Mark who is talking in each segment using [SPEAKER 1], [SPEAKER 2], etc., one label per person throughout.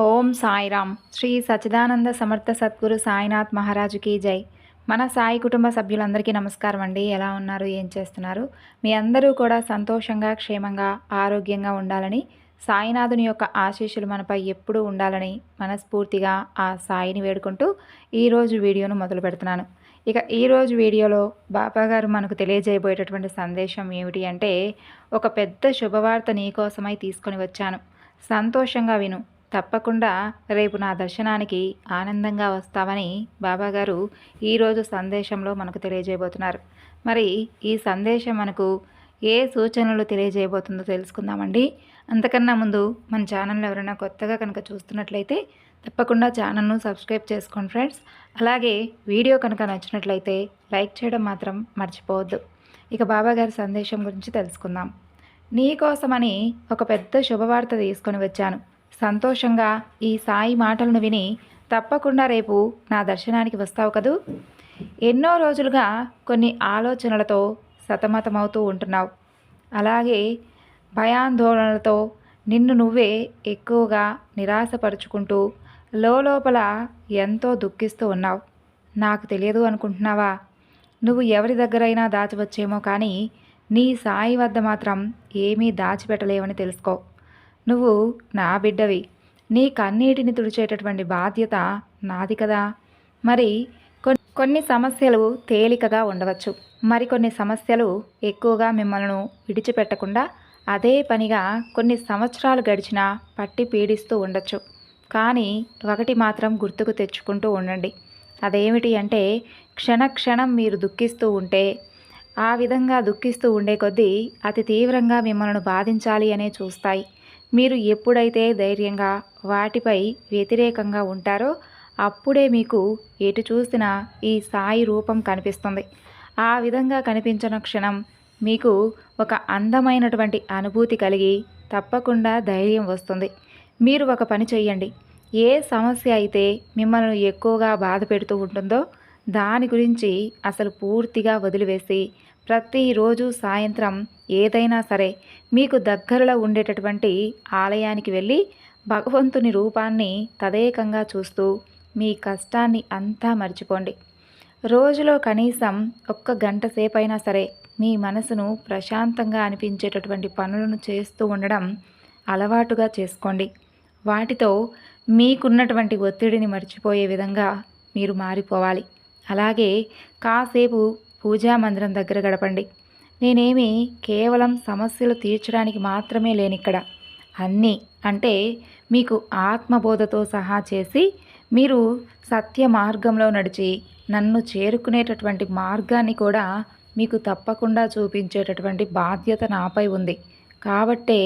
[SPEAKER 1] ఓం సాయిరామ్. శ్రీ సచ్చిదానంద సమర్థ సద్గురు సాయినాథ్ మహారాజుకి జై. మన సాయి కుటుంబ సభ్యులందరికీ నమస్కారం అండి. ఎలా ఉన్నారు? ఏం చేస్తున్నారు? మీ అందరూ కూడా సంతోషంగా క్షేమంగా ఆరోగ్యంగా ఉండాలని సాయినాథుని యొక్క ఆశీస్సులు మనపై ఎప్పుడూ ఉండాలని మనస్ఫూర్తిగా ఆ సాయిని వేడుకుంటూ ఈరోజు వీడియోను మొదలు పెడుతున్నాను. ఇక ఈరోజు వీడియోలో బాబా గారు మనకు తెలియజేయబోయేటటువంటి సందేశం ఏమిటి అంటే ఒక పెద్ద శుభవార్త నీకోసమై తీసుకొని వచ్చాను. సంతోషంగా విను. తప్పకుండా రేపు నా దర్శనానికి ఆనందంగా వస్తామని బాబాగారు ఈరోజు సందేశంలో మనకు తెలియజేయబోతున్నారు. మరి ఈ సందేశం మనకు ఏ సూచనలు తెలియజేయబోతుందో తెలుసుకుందామండి. అంతకన్నా ముందు మన ఛానల్ ఎవరైనా కొత్తగా కనుక చూస్తున్నట్లయితే తప్పకుండా ఛానల్ను సబ్స్క్రైబ్ చేసుకోండి ఫ్రెండ్స్. అలాగే వీడియో కనుక నచ్చినట్లయితే లైక్ చేయడం మాత్రం మర్చిపోవద్దు. ఇక బాబాగారి సందేశం గురించి తెలుసుకుందాం. నీకోసమని ఒక పెద్ద శుభవార్త తీసుకొని వచ్చాను. సంతోషంగా ఈ సాయి మాటలను విని తప్పకుండా రేపు నా దర్శనానికి వస్తావు కదూ? ఎన్నో రోజులుగా కొన్ని ఆలోచనలతో సతమతమవుతూ ఉంటున్నావు. అలాగే భయాందోళనలతో నిన్ను నువ్వే ఎక్కువగా నిరాశపరుచుకుంటూ లోపల ఎంతో దుఃఖిస్తూ ఉన్నావు. నాకు తెలియదు అనుకుంటున్నావా? నువ్వు ఎవరి దగ్గరైనా దాచవచ్చేమో కానీ నీ సాయి వద్ద మాత్రం ఏమీ దాచిపెట్టలేవని తెలుసుకో. నువ్వు నా బిడ్డవి. నీ కన్నీటిని తుడిచేటటువంటి బాధ్యత నాది కదా. మరి కొన్ని సమస్యలు తేలికగా ఉండవచ్చు. మరికొన్ని సమస్యలు ఎక్కువగా మిమ్మల్ని విడిచిపెట్టకుండా అదే పనిగా కొన్ని సంవత్సరాలు గడిచినా పట్టి పీడిస్తూ ఉండొచ్చు. కానీ ఒకటి మాత్రం గుర్తుకు తెచ్చుకుంటూ ఉండండి. అదేమిటి అంటే క్షణక్షణం మీరు దుఃఖిస్తూ ఉంటే ఆ విధంగా దుఃఖిస్తూ ఉండే కొద్దీ అతి తీవ్రంగా మిమ్మల్ని బాధించాలి అనే చూస్తాయి. మీరు ఎప్పుడైతే ధైర్యంగా వాటిపై వ్యతిరేకంగా ఉంటారో అప్పుడే మీకు ఎటు చూసినా ఈ సాయి రూపం కనిపిస్తుంది. ఆ విధంగా కనిపించిన క్షణం మీకు ఒక అందమైనటువంటి అనుభూతి కలిగి తప్పకుండా ధైర్యం వస్తుంది. మీరు ఒక పని చేయండి ఏ సమస్య అయితే మిమ్మల్ని ఎక్కువగా బాధ పెడుతూ ఉంటుందో దాని గురించి అసలు పూర్తిగా వదిలివేసి ప్రతిరోజు సాయంత్రం ఏదైనా సరే మీకు దగ్గరలో ఉండేటటువంటి ఆలయానికి వెళ్ళి భగవంతుని రూపాన్ని తదేకంగా చూస్తూ మీ కష్టాన్ని అంతా మర్చిపోండి. రోజులో కనీసం ఒక్క గంట సేపైనా సరే మీ మనసును ప్రశాంతంగా అనిపించేటటువంటి పనులను చేస్తూ ఉండడం అలవాటుగా చేసుకోండి. వాటితో మీకున్నటువంటి ఒత్తిడిని మర్చిపోయే విధంగా మీరు మారిపోవాలి. అలాగే కాసేపు పూజా మందిరం దగ్గర గడపండి. నేనేమి కేవలం సమస్యలు తీర్చడానికి మాత్రమే లేనిక్కడ. అన్నీ అంటే మీకు ఆత్మబోధతో సహా చేసి మీరు సత్య మార్గంలో నడిచి నన్ను చేరుకునేటటువంటి మార్గాన్ని కూడా మీకు తప్పకుండా చూపించేటటువంటి బాధ్యత నాపై ఉంది. కాబట్టే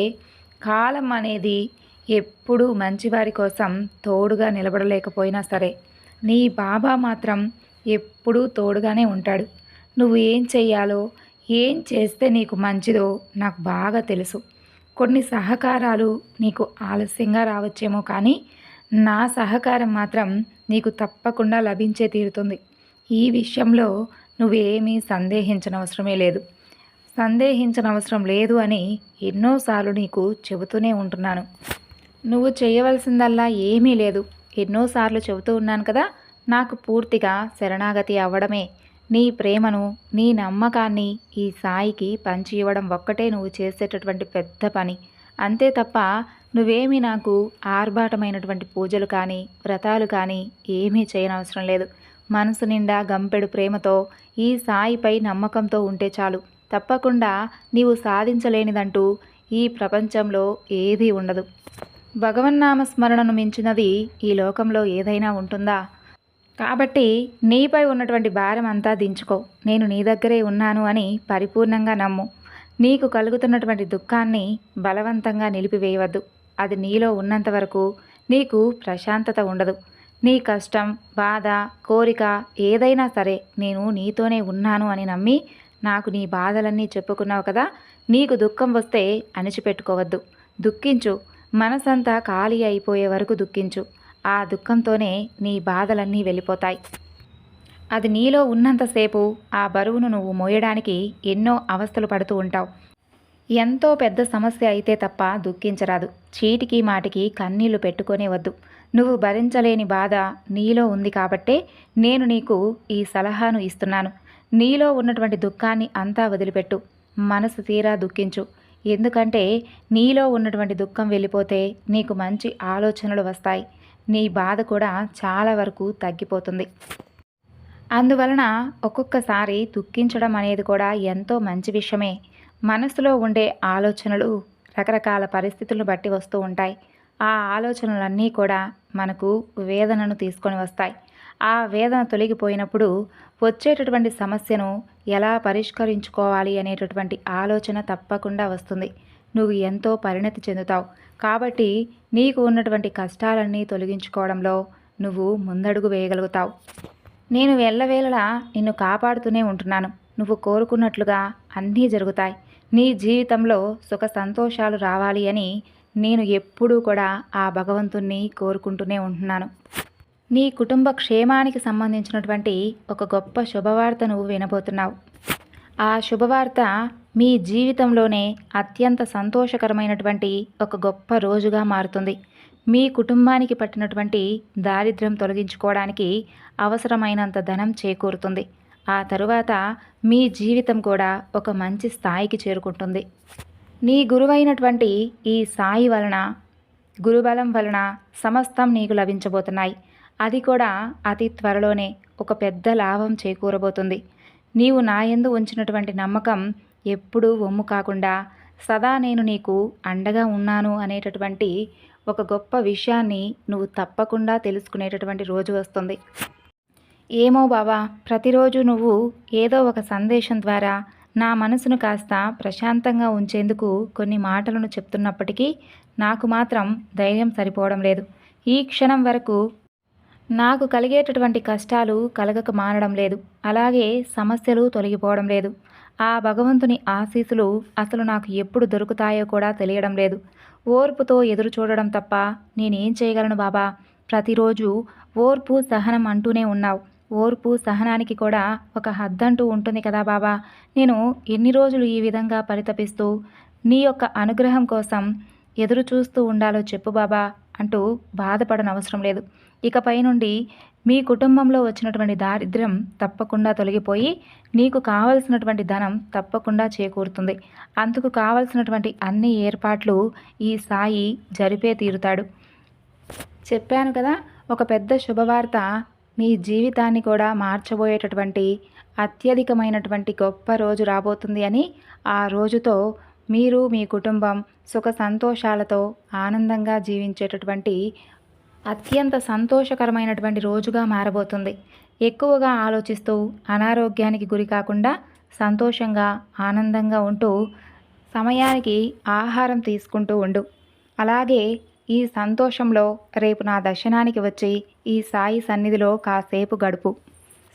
[SPEAKER 1] కాలం అనేది ఎప్పుడూ మంచివారి కోసం తోడుగా నిలబడలేకపోయినా సరే నీ బాబా మాత్రం ఎప్పుడూ తోడుగానే ఉంటాడు. నువ్వు ఏం చెయ్యాలో ఏం చేస్తే నీకు మంచిదో నాకు బాగా తెలుసు. కొన్ని సహకారాలు నీకు ఆలస్యంగా రావచ్చేమో కానీ నా సహకారం మాత్రం నీకు తప్పకుండా లభించే తీరుతుంది. ఈ విషయంలో నువ్వేమీ సందేహించనవసరమే లేదు. సందేహించనవసరం లేదు అని ఎన్నోసార్లు నీకు చెబుతూనే ఉంటున్నాను. నువ్వు చేయవలసిందల్లా ఏమీ లేదు. ఎన్నోసార్లు చెబుతూ ఉన్నాను కదా నాకు పూర్తిగా శరణాగతి అవ్వడమే. నీ ప్రేమను నీ నమ్మకాన్ని ఈ సాయికి పంచి ఇవ్వడం ఒక్కటే నువ్వు చేసేటటువంటి పెద్ద పని. అంతే తప్ప నువ్వేమీ నాకు ఆర్భాటమైనటువంటి పూజలు కానీ వ్రతాలు కానీ ఏమీ చేయనవసరం లేదు. మనసు నిండా గంపెడు ప్రేమతో ఈ సాయిపై నమ్మకంతో ఉంటే చాలు. తప్పకుండా నీవు సాధించలేనిదంటూ ఈ ప్రపంచంలో ఏదీ ఉండదు. భగవన్నామస్మరణను మించినది ఈ లోకంలో ఏదైనా ఉంటుందా? కాబట్టి నీపై ఉన్నటువంటి భారం అంతా దించుకో. నేను నీ దగ్గరే ఉన్నాను అని పరిపూర్ణంగా నమ్ము. నీకు కలుగుతున్నటువంటి దుఃఖాన్ని బలవంతంగా నిలిపివేయవద్దు. అది నీలో ఉన్నంత వరకు నీకు ప్రశాంతత ఉండదు. నీ కష్టం బాధ కోరిక ఏదైనా సరే నేను నీతోనే ఉన్నాను అని నమ్మి నాకు నీ బాధలన్నీ చెప్పుకున్నావు కదా నీకు దుఃఖం వస్తే అణిచిపెట్టుకోవద్దు. దుఃఖించు. మనసంతా ఖాళీ అయిపోయే వరకు దుఃఖించు. ఆ దుఃఖంతోనే నీ బాధలన్నీ వెళ్ళిపోతాయి. అది నీలో ఉన్నంతసేపు ఆ బరువును నువ్వు మోయడానికి ఎన్నో అవస్థలు పడుతూ ఉంటావు. ఎంతో పెద్ద సమస్య అయితే తప్ప దుఃఖించరాదు. చీటికి మాటికి కన్నీళ్ళు పెట్టుకునే వద్దు. నువ్వు భరించలేని బాధ నీలో ఉంది కాబట్టే నేను నీకు ఈ సలహాను ఇస్తున్నాను. నీలో ఉన్నటువంటి దుఃఖాన్ని అంతా వదిలిపెట్టు. మనసు తీరా దుఃఖించు. ఎందుకంటే నీలో ఉన్నటువంటి దుఃఖం వెళ్ళిపోతే నీకు మంచి ఆలోచనలు వస్తాయి. నీ బాధ కూడా చాలా వరకు తగ్గిపోతుంది. అందువలన ఒక్కొక్కసారి దుఃఖించడం అనేది కూడా ఎంతో మంచి విషయమే. మనసులో ఉండే ఆలోచనలు రకరకాల పరిస్థితులను బట్టి వస్తూ ఉంటాయి. ఆ ఆలోచనలన్నీ కూడా మనకు వేదనను తీసుకొని వస్తాయి. ఆ వేదన తొలగిపోయినప్పుడు వచ్చేటటువంటి సమస్యను ఎలా పరిష్కరించుకోవాలి అనేటటువంటి ఆలోచన తప్పకుండా వస్తుంది. నువ్వు ఎంతో పరిణతి చెందుతావు. కాబట్టి నీకు ఉన్నటువంటి కష్టాలన్నీ తొలగించుకోవడంలో నువ్వు ముందడుగు వేయగలుగుతావు. నేను వెళ్ళవేళలా నిన్ను కాపాడుతూనే ఉంటున్నాను. నువ్వు కోరుకున్నట్లుగా అన్నీ జరుగుతాయి. నీ జీవితంలో సుఖ సంతోషాలు రావాలి అని నేను ఎప్పుడూ కూడా ఆ భగవంతుణ్ణి కోరుకుంటూనే ఉంటున్నాను. నీ కుటుంబ క్షేమానికి సంబంధించినటువంటి ఒక గొప్ప శుభవార్త నువ్వు వినబోతున్నావు. ఆ శుభవార్త మీ జీవితంలోనే అత్యంత సంతోషకరమైనటువంటి ఒక గొప్ప రోజుగా మారుతుంది. మీ కుటుంబానికి పట్టినటువంటి దారిద్ర్యం తొలగించుకోవడానికి అవసరమైనంత ధనం చేకూరుతుంది. ఆ తరువాత మీ జీవితం కూడా ఒక మంచి స్థాయికి చేరుకుంటుంది. నీ గురువైనటువంటి ఈ సాయి వలన గురుబలం వలన సమస్తం నీకు లభించబోతున్నాయి. అది కూడా అతి త్వరలోనే ఒక పెద్ద లాభం చేకూరబోతుంది. నీవు నాయందు ఉంచినటువంటి నమ్మకం ఎప్పుడూ ఒమ్ము కాకుండా సదా నేను నీకు అండగా ఉన్నాను అనేటటువంటి ఒక గొప్ప విషయాన్ని నువ్వు తప్పకుండా తెలుసుకునేటటువంటి రోజు వస్తుంది. ఏమో బాబా ప్రతిరోజు నువ్వు ఏదో ఒక సందేశం ద్వారా నా మనసును కాస్త ప్రశాంతంగా ఉంచేందుకు కొన్ని మాటలను చెప్తున్నప్పటికీ నాకు మాత్రం ధైర్యం సరిపోవడం లేదు. ఈ క్షణం వరకు నాకు కలిగేటటువంటి కష్టాలు కలగక మానడం లేదు. అలాగే సమస్యలు తొలగిపోవడం లేదు. ఆ భగవంతుని ఆశీసులు అసలు నాకు ఎప్పుడు దొరుకుతాయో కూడా తెలియడం లేదు. ఓర్పుతో ఎదురు చూడడం తప్ప నేనేం చేయగలను బాబా? ప్రతిరోజు ఓర్పు సహనం అంటూనే ఉన్నావు. ఓర్పు సహనానికి కూడా ఒక హద్దంటూ ఉంటుంది కదా బాబా? నేను ఎన్ని రోజులు ఈ విధంగా పరితపిస్తూ నీ యొక్క అనుగ్రహం కోసం ఎదురు చూస్తూ ఉండాలో చెప్పు బాబా అంటూ బాధపడనవసరం లేదు. ఇకపై నుండి మీ కుటుంబంలో వచ్చినటువంటి దారిద్ర్యం తప్పకుండా తొలగిపోయి నీకు కావలసినటువంటి ధనం తప్పకుండా చేకూరుతుంది. అందుకు కావలసినటువంటి అన్ని ఏర్పాట్లు ఈ సాయి జరిపే తీరుతాడు. చెప్పాను కదా ఒక పెద్ద శుభవార్త మీ జీవితాన్ని కూడా మార్చబోయేటటువంటి అత్యధికమైనటువంటి గొప్ప రోజు రాబోతుంది అని ఆ రోజుతో మీరు మీ కుటుంబం సుఖ సంతోషాలతో ఆనందంగా జీవించేటటువంటి అత్యంత సంతోషకరమైనటువంటి రోజుగా మారబోతుంది. ఎక్కువగా ఆలోచిస్తూ అనారోగ్యానికి గురి కాకుండా సంతోషంగా ఆనందంగా ఉంటూ సమయానికి ఆహారం తీసుకుంటూ ఉండు. అలాగే ఈ సంతోషంలో రేపు నా దర్శనానికి వచ్చి ఈ సాయి సన్నిధిలో కాసేపు గడుపు.